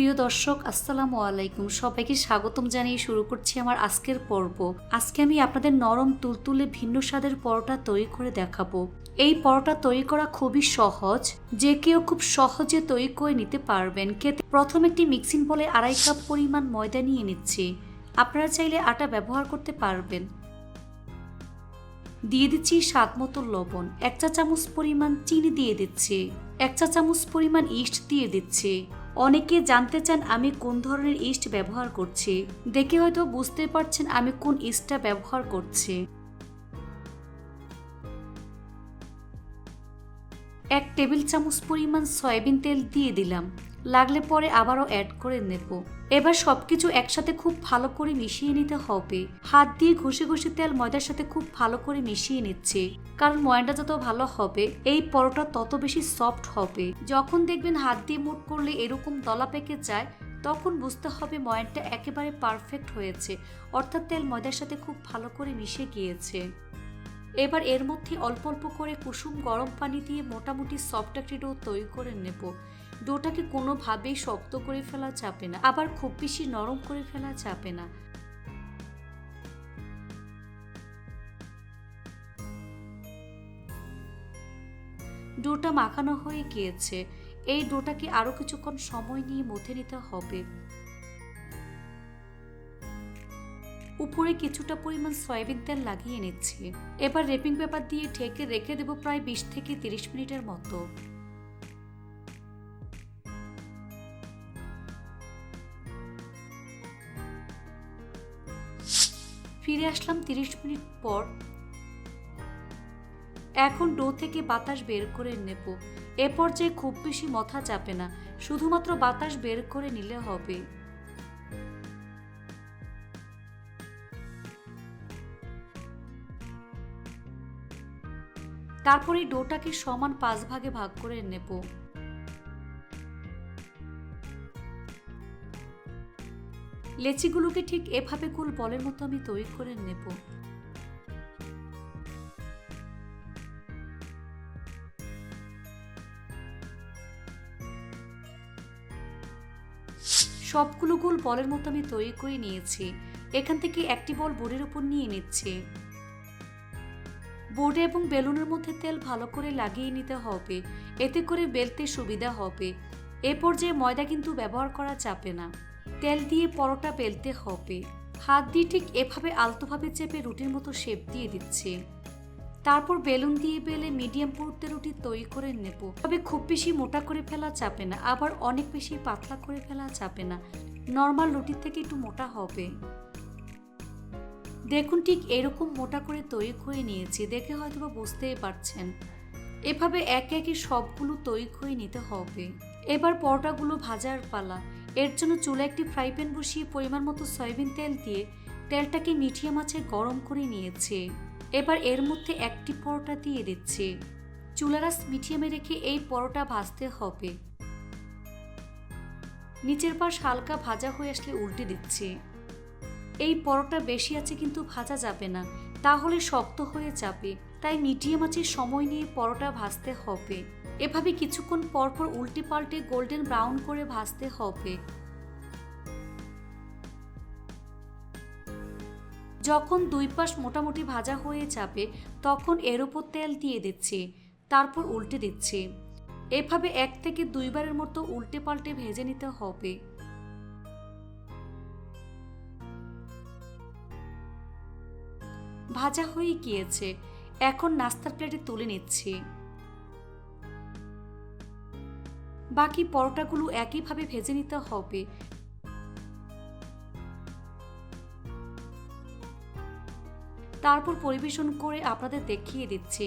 প্রিয় দর্শক, আসসালামু আলাইকুম। সবাইকে স্বাগতম জানিয়ে শুরু করছি আমার আজকের পর্ব। আজকে আমি আপনাদের নরম তুলতুলে ভিন্ন স্বাদের পরোটা তৈরি করে দেখাবো। এই পরোটা তৈরি করা খুবই সহজ। যে কেউ খুব সহজে তৈরি করে নিতে পারবেন। খেতে প্রথম একটি মিক্সিং বলে আড়াই কাপ পরিমাণ ময়দা নিয়ে নিচ্ছি। আপনারা চাইলে আটা ব্যবহার করতে পারবেন। দিয়ে দিচ্ছি স্বাদ মতো লবণ। এক চা চামচ পরিমাণ চিনি দিয়ে দিচ্ছি। এক চা চামচ পরিমাণ ইস্ট দিয়ে দিচ্ছি। অনেকে জানতে চান আমি কোন ধরনের ইস্ট ব্যবহার করছি। দেখে হয়তো বুঝতে পারছেন আমি কোন ইস্টটা ব্যবহার করছি। এক টেবিল চামচ পরিমাণ সয়াবিন তেল দিয়ে দিলাম। লাগলে পরে আবারও অ্যাড করে নেব। এবার সবকিছু একসাথে খুব ভালো করে মিশিয়ে নিতে হবে। হাত দিয়ে ঘষে ঘষে তেল ময়দার সাথে খুব ভালো করে মিশিয়ে নিচ্ছে। কারণ ময়দা যত ভালো হবে, এই পরোটা তত বেশি সফট হবে। যখন দেখবেন হাত দিয়ে মুট করলে এরকম দলা পেকে যায়, তখন বুঝতে হবে ময়নটা একেবারে পারফেক্ট হয়েছে। অর্থাৎ তেল ময়দার সাথে খুব ভালো করে মিশে গিয়েছে। এবার এর মধ্যে অল্প অল্প করে কুসুম গরম পানি দিয়ে মোটামুটি সফট একটি ডো তৈরি করে নেব। ডোটাকে কোনোভাবেই শক্ত করে ফেলা চাপে না, আবার খুব বেশি নরম করে ফেলা চাপে না। ডোটা মাখানো হয়ে গিয়েছে। এই ডোটাকে আরও কিছুক্ষণ সময় নিয়ে মথে নিতে হবে। উপরে কিছুটা পরিমাণ সয়াবিন তেল লাগিয়ে নিচ্ছি। এবার রেপিং পেপার দিয়ে ঢেকে রেখে দেবো প্রায় বিশ থেকে তিরিশ মিনিটের মতো। ফিরে আসলাম তিরিশ মিনিট পর। এখন ডো থেকে বাতাস বের করে নেব। এ পর্যায়ে খুব বেশি মথা চাপে না, শুধুমাত্র বাতাস বের করে নিলে হবে। তারপরে ডোটাকে সমান পাঁচ ভাগে ভাগ করে নেব। লেচিগুলোকে ঠিক এভাবে গোল বলের মতো আমি তৈরি করে নেব। সবগুলো গোল বলের মতো আমি তৈরি করে নিয়েছি। এখান থেকে একটি বল বোর্ডের উপর নিয়ে নিচ্ছে। বোর্ডে এবং বেলুনের মধ্যে তেল ভালো করে লাগিয়ে নিতে হবে। এতে করে বেলতে সুবিধা হবে। এ পর্যায়ে ময়দা কিন্তু ব্যবহার করা যাবে না। তেল দিয়ে পরোটা বেলতে হবে। হাত দিয়ে ঠিক এভাবে আলতোভাবে চেপে রুটির মতো শেপ দিয়ে দিচ্ছে। তারপর বেলুন দিয়ে বেলে মিডিয়াম পুরুত্বে রুটি তৈরি করে নেব। তবে খুব বেশি মোটা করে ফেলা যাবে না, আবার অনেক বেশি পাতলা করে ফেলা যাবে না। নর্মাল রুটির থেকে একটু মোটা হবে। দেখুন ঠিক এরকম মোটা করে তৈরি করে নিয়েছি, দেখে হয়তো বুঝতেই পারছেন। এভাবে একে একে সবগুলো তৈরি করে নিতে হবে। এবার পরোটাগুলো ভাজার পালা। এর জন্য চুলে একটি ফ্রাই প্যান বসিয়ে পরিমাণ মতো সয়াবিন তেল দিয়ে তেলটাকে মিঠিয়ে মাছে গরম করে নিয়েছে। এবার এর মধ্যে একটি পরোটা দিয়ে দিচ্ছে। চুলারাস মিডিয়ামে রেখে এই পরোটা ভাজতে হবে। নিচের পাশ হালকা ভাজা হয়ে আসলে উল্টে দিচ্ছে। এই পরোটা বেশি আছে কিন্তু ভাজা যাবে না, তাহলে শক্ত হয়ে যাবে, তাই মিডিয়াম আছে সময় নিয়ে পরোটা ভাজতে হবে। এভাবে কিছুক্ষণ পরপর উল্টে পাল্টে গোল্ডেন ব্রাউন করে ভাজতে হবে। যখন দুই পাশ মোটামুটি ভাজা হয়ে যাবে, তখন এর উপর তেল দিয়ে দিচ্ছি, তারপর উল্টে দিচ্ছি। এভাবে এক থেকে দুইবারের মতো উল্টে পাল্টে ভেজে নিতে হবে। ভাজা হয়ে গিয়েছে। এখন নাস্তার প্লেটে তুলে নিচ্ছি। বাকি পরোটাগুলো একইভাবে ভেজে নিতে হবে। তারপর পরিবেশন করে আপনাদের দেখিয়ে দিচ্ছি।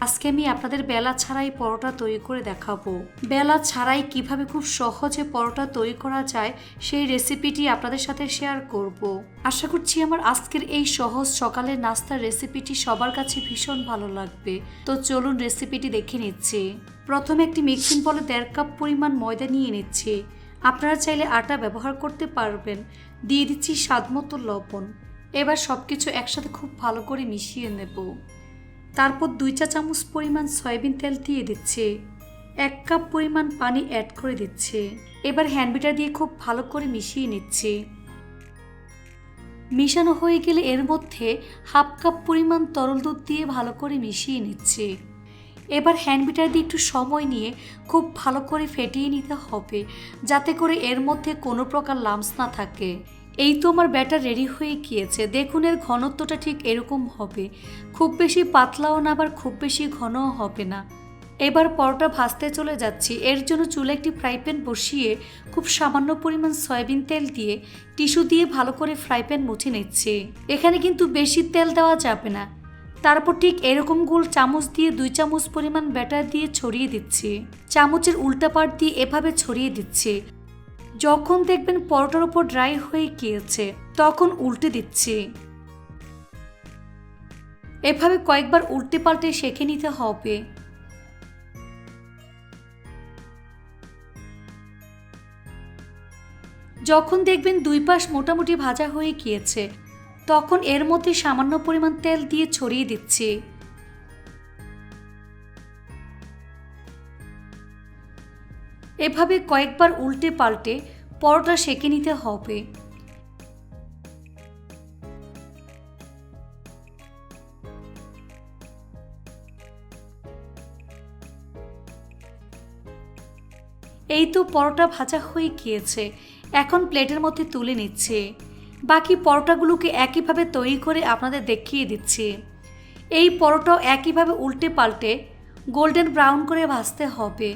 আজকে আমি আপনাদের বেলা ছাড়াই পরোটা তৈরি করে দেখাবো। বেলা ছাড়াই কীভাবে খুব সহজে পরোটা তৈরি করা যায় সেই রেসিপিটি আপনাদের সাথে শেয়ার করব। আশা করছি আমার আজকের এই সহজ সকালের নাস্তার রেসিপিটি সবার কাছে ভীষণ ভালো লাগবে। তো চলুন রেসিপিটি দেখে নিচ্ছি। প্রথমে একটি মিক্সিং বলে দেড় কাপ পরিমাণ ময়দা নিয়ে নিচ্ছি। আপনারা চাইলে আটা ব্যবহার করতে পারবেন। দিয়ে দিচ্ছি স্বাদমতো লবণ। এবার সব কিছু একসাথে খুব ভালো করে মিশিয়ে নেব। তারপর দুই চা চামচ পরিমাণ সয়াবিন তেল দিয়ে দিচ্ছে। এক কাপ পরিমাণ পানি অ্যাড করে দিচ্ছে। এবার হ্যান্ডবিটার দিয়ে খুব ভালো করে মিশিয়ে নিচ্ছে। মিশানো হয়ে গেলে এর মধ্যে হাফ কাপ পরিমাণ তরল দুধ দিয়ে ভালো করে মিশিয়ে নিচ্ছে। এবার হ্যান্ডবিটার দিয়ে একটু সময় নিয়ে খুব ভালো করে ফেটিয়ে নিতে হবে, যাতে করে এর মধ্যে কোনো প্রকার লামস না থাকে। এই তো আমার ব্যাটার রেডি হয়ে গিয়েছে। দেখুন এর ঘনত্বটা ঠিক এরকম হবে। খুব বেশি পাতলাও না, আবার খুব বেশি ঘনও হবে না। এবার পরোটা ভাজতে চলে যাচ্ছি। এর জন্য চুলে একটি ফ্রাই প্যান বসিয়ে খুব সামান্য পরিমাণ সয়াবিন তেল দিয়ে টিস্যু দিয়ে ভালো করে ফ্রাই প্যান মুছে নিচ্ছে। এখানে কিন্তু বেশি তেল দেওয়া যাবে না। তারপর ঠিক এরকম গোল চামচ দিয়ে দুই চামচ পরিমাণ ব্যাটার দিয়ে ছড়িয়ে দিচ্ছে। চামচের উল্টা পাট দিয়ে এভাবে ছড়িয়ে দিচ্ছে। যখন দেখবেন পরোটার উপর ড্রাই হয়ে গিয়েছে, তখন উল্টে দিচ্ছি। এভাবে কয়েকবার উল্টে পাল্টে শেখে নিতে হবে। যখন দেখবেন দুই পাশ মোটামুটি ভাজা হয়ে গিয়েছে, তখন এর মধ্যে সামান্য পরিমাণ তেল দিয়ে ছড়িয়ে দিচ্ছি। এভাবে কয়েকবার উল্টে পাল্টে পরোটা সেঁকে নিতে হবে। এই তো পরোটা ভাজা হয়ে গিয়েছে। এখন প্লেটের মধ্যে তুলে নিচ্ছে। বাকি পরোটাগুলোকে একইভাবে তৈরি করে আপনাদের দেখিয়ে দিচ্ছি। এই পরোটাও একইভাবে উল্টে পাল্টে গোল্ডেন ব্রাউন করে ভাজতে হবে।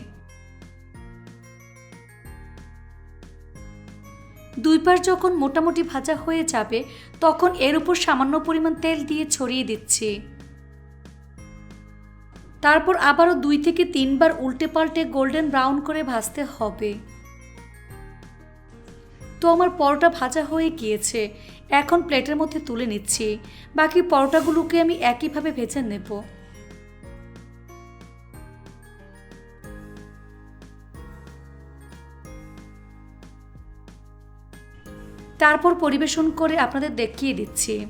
দুই পাশ যখন মোটামুটি ভাজা হয়ে যাবে, তখন এর উপর সামান্য পরিমাণ তেল দিয়ে ছড়িয়ে দিচ্ছি। তারপর আবারও দুই থেকে তিনবার উল্টে পাল্টে গোল্ডেন ব্রাউন করে ভাজতে হবে। তো আমার পরোটা ভাজা হয়ে গিয়েছে। এখন প্লেটের মধ্যে তুলে নিচ্ছি। বাকি পরোটাগুলোকে আমি একইভাবে ভেজে নেব। তারপর পরিবেশন করে আপনাদের দেখিয়ে দিচ্ছি।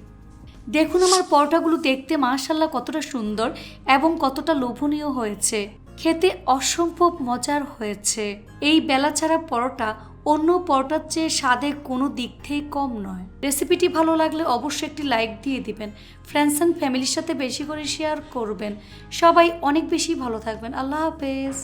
দেখুন আমার পরোটাগুলো দেখতে মাশাল্লাহ কতটা সুন্দর এবং কতটা লোভনীয় হয়েছে। খেতে অসম্ভব মজার হয়েছে। এই বেলা ছাড়া পরোটা অন্য পরোটার চেয়ে স্বাদে কোনো দিক থেকে কম নয়। রেসিপিটি ভালো লাগলে অবশ্যই একটি লাইক দিয়ে দিবেন। ফ্রেন্ডস অ্যান্ড ফ্যামিলির সাথে বেশি করে শেয়ার করবেন। সবাই অনেক বেশি ভালো থাকবেন। আল্লাহ হাফেজ।